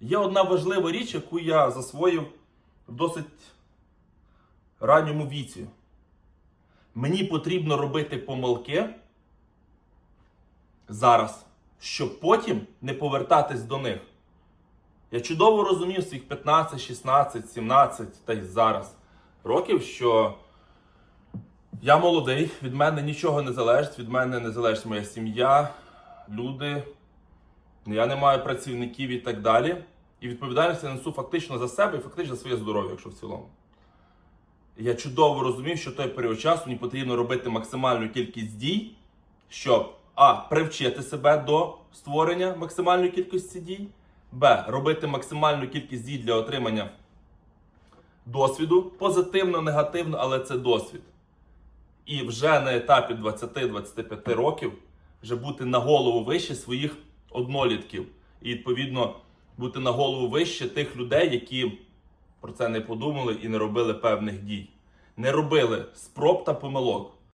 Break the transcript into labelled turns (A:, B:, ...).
A: Є одна важлива річ, яку я засвоїв в досить ранньому віці. Мені потрібно робити помилки зараз, щоб потім не повертатись до них. Я чудово розумів своїх 15, 16, 17 та й зараз років, що я молодий, від мене нічого не залежить, від мене не залежить моя сім'я, люди, я не маю працівників і так далі. І відповідальність я несу фактично за себе і фактично за своє здоров'я, якщо в цілому. Я чудово розумів, що той період часу мені потрібно робити максимальну кількість дій, щоб А. Привчити себе до створення максимальної кількості дій, Б. Робити максимальну кількість дій для отримання досвіду, позитивно, негативно, але це досвід. І вже на етапі 20-25 років вже бути на голову вище своїх однолітків. І відповідно бути на голову вище тих людей, які про це не подумали і не робили певних дій. Не робили спроб та помилок.